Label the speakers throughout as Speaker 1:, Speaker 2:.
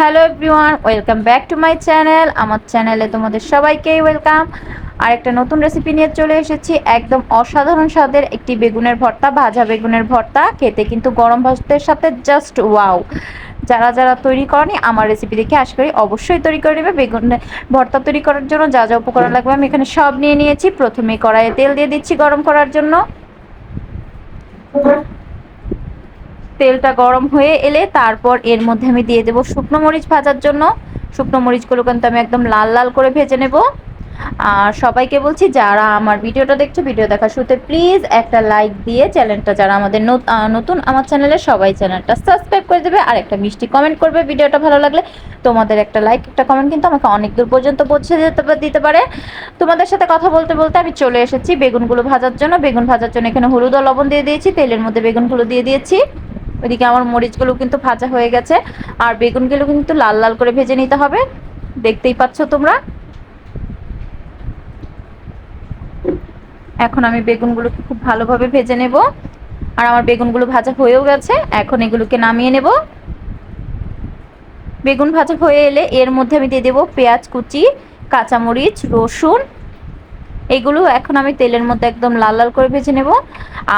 Speaker 1: Hello everyone, welcome back to my channel. আমার চ্যানেলে তোমাদের সবাইকেই ওয়েলকাম। আর একটা নতুন রেসিপি নিয়ে চলে এসেছি। একদম অসাধারণ স্বাদের একটি বেগুনের ভর্তা, ভাজা বেগুনের ভর্তা। খেতে কিন্তু গরম ভাতের সাথে জাস্ট ওয়াও যারা যারা তৈরি করেনি, আমার রেসিপি দেখে আশা করি অবশ্যই তৈরি করে নেবে। বেগুনের ভর্তা তৈরি করার জন্য যা যা উপকরণ লাগবে আমি এখানে সব নিয়ে নিয়েছি। প্রথমে কড়াইয়ে তেল দিয়ে দিচ্ছি গরম করার জন্য। তেলটা গরম হয়ে এলে তারপর এর মধ্যে আমি দিয়ে দেবো শুকনো মরিচ ভাজার জন্য। শুকনো মরিচগুলো কিন্তু আমি একদম লাল লাল করে ভেজে নেব। আর সবাইকে বলছি, যারা আমার ভিডিওটা দেখছ, ভিডিও দেখা শুরুতে প্লিজ একটা লাইক দিয়ে চ্যানেলটা, যারা আমাদের নতুন আমার চ্যানেলে, সবাই চ্যানেলটা সাবস্ক্রাইব করে দেবে। আর একটা মিষ্টি কমেন্ট করবে ভিডিওটা ভালো লাগলে। তোমাদের একটা লাইক, একটা কমেন্ট কিন্তু আমাকে অনেক দূর পর্যন্ত পৌঁছে যেতে দিতে পারে। তোমাদের সাথে কথা বলতে বলতে আমি চলে এসেছি বেগুনগুলো ভাজার জন্য। বেগুন ভাজার জন্য এখানে হলুদ লবণ দিয়ে দিয়েছি, তেলের মধ্যে বেগুনগুলো দিয়ে দিয়েছি। ওইদিকে আমার মরিচগুলো কিন্তু ভাজা হয়ে গেছে। আর বেগুনগুলো কিন্তু লাল লাল করে ভেজে নিতে হবে। দেখতেই পাচ্ছ তোমরা? এখন আমি বেগুনগুলোকে খুব ভালোভাবে ভেজে নেব। আর আমার বেগুনগুলো ভাজা হয়েও গেছে। এখন এগুলোকে নামিয়ে নেব। বেগুন ভাজা হয়ে এলে এর মধ্যে আমি দিয়ে দেবো পেঁয়াজ কুচি, কাঁচামরিচ, রসুন এগুলো এখন আমি তেলের মধ্যে একদম লাল লাল করে ভেজে নেব।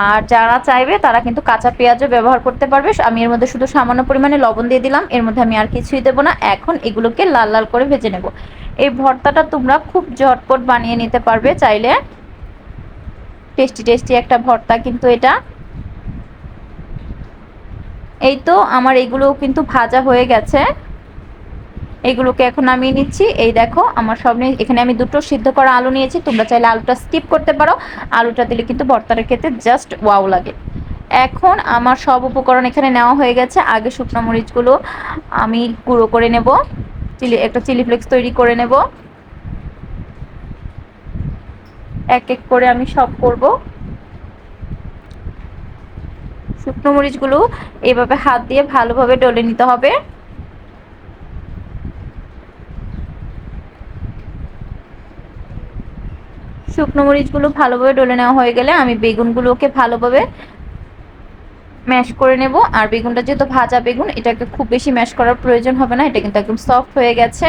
Speaker 1: আর যারা চাইবে, তারা কিন্তু কাঁচা পেঁয়াজও ব্যবহার করতে পারবে। আমি এর মধ্যে শুধু সামান্য পরিমাণে লবণ দিয়ে দিলাম। এর মধ্যে আমি আর কিছুই দেবো না। এখন এগুলোকে লাল লাল করে ভেজে নেব। এই ভর্তাটা তোমরা খুব ঝটপট বানিয়ে নিতে পারবে। চাইলে টেস্টি টেস্টি একটা ভর্তা কিন্তু এটা। এই তো আমার এগুলো কিন্তু ভাজা হয়ে গেছে। এগুলোকে এখন নামিয়ে নিচ্ছি। এই দেখো, আমার সব এখানে আমি দুটো সিদ্ধ করা আলু নিয়েছি। তোমরা চাইলে আলুটা স্কিপ করতে পারো। আলুটা দিলে কিন্তু ভর্তাটা খেতে জাস্ট ওয়াও লাগে। এখন আমার সব উপকরণ এখানে নেওয়া হয়ে গেছে। আগে শুকনো মরিচগুলো আমি গুঁড়ো করে নেব। চিলি, একটা চিলি ফ্লেক্স তৈরি করে নেব। এক এক করে আমি সব করব। শুকনো মরিচগুলো এভাবে হাত দিয়ে ভালোভাবে ডলে নিতে হবে। শুকনো মরিচগুলো ভালোভাবে ডলে নেওয়া হয়ে গেলে আমি বেগুনগুলোকে ভালোভাবে ম্যাশ করে নেব। আর বেগুনটা যেহেতু ভাজা বেগুন, এটাকে খুব বেশি ম্যাশ করার প্রয়োজন হবে না, এটা কিন্তু একদম সফট হয়ে গেছে।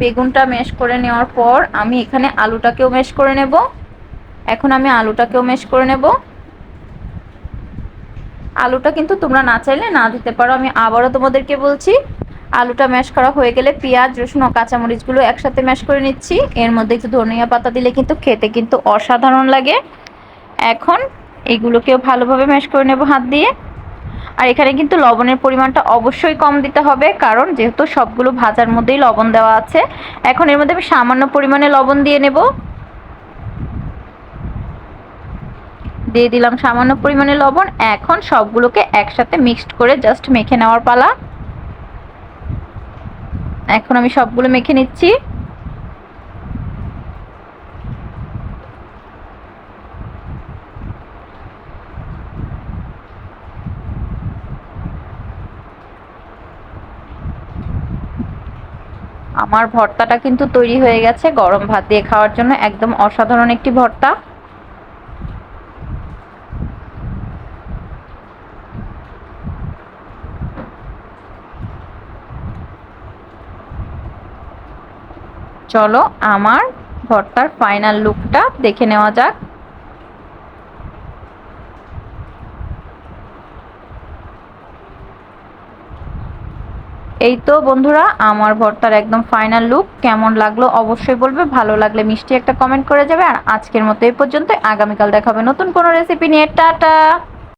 Speaker 1: বেগুনটা ম্যাশ করে নেওয়ার পর আমি এখানে আলুটাকেও ম্যাশ করে নেব। এখন আমি আলুটাকেও ম্যাশ করে নেব। আলুটা কিন্তু তোমরা না চাইলে না দিতে পারো, আমি আবারও তোমাদেরকে বলছি। আলুটা ম্যাশ করা হয়ে গেলে পেঁয়াজ, রসুন ও কাঁচামরিচগুলো একসাথে ম্যাশ করে নিচ্ছি। এর মধ্যে একটু ধনিয়া পাতা দিলে কিন্তু খেতে কিন্তু অসাধারণ লাগে। এখন এগুলোকেও ভালোভাবে ম্যাশ করে নেব হাত দিয়ে। আর এখানে কিন্তু লবণের পরিমাণটা অবশ্যই কম দিতে হবে, কারণ যেহেতু সবগুলো ভাজার মধ্যেই লবণ দেওয়া আছে, এখন এর মধ্যে আমি সামান্য পরিমাণে লবণ দিয়ে নেব। দিয়ে দিলাম সামান্য পরিমাণে লবণ, এখন সবগুলোকে একসাথে মিক্সড করে জাস্ট মেখে নেওয়ার পালা। এখন আমি সবগুলো মেখে নিচ্ছি। আমার ভর্তাটা কিন্তু তৈরি হয়ে গেছে গরম ভাত দিয়ে খাওয়ার জন্য, একদম অসাধারণ একটি ভর্তা। চলো আমার ভর্তার ফাইনাল লুকটা দেখে নেওয়া যাক। এই তো বন্ধুরা, আমার ভর্তার একদম ফাইনাল লুক কেমন লাগল অবশ্যই বলবে, ভালো লাগলে মিষ্টি একটা কমেন্ট করে যাবে। আর আজকের মতো এই পর্যন্ত আগামীকাল দেখাবে নতুন কোনো রেসিপি নিয়ে। টাটা!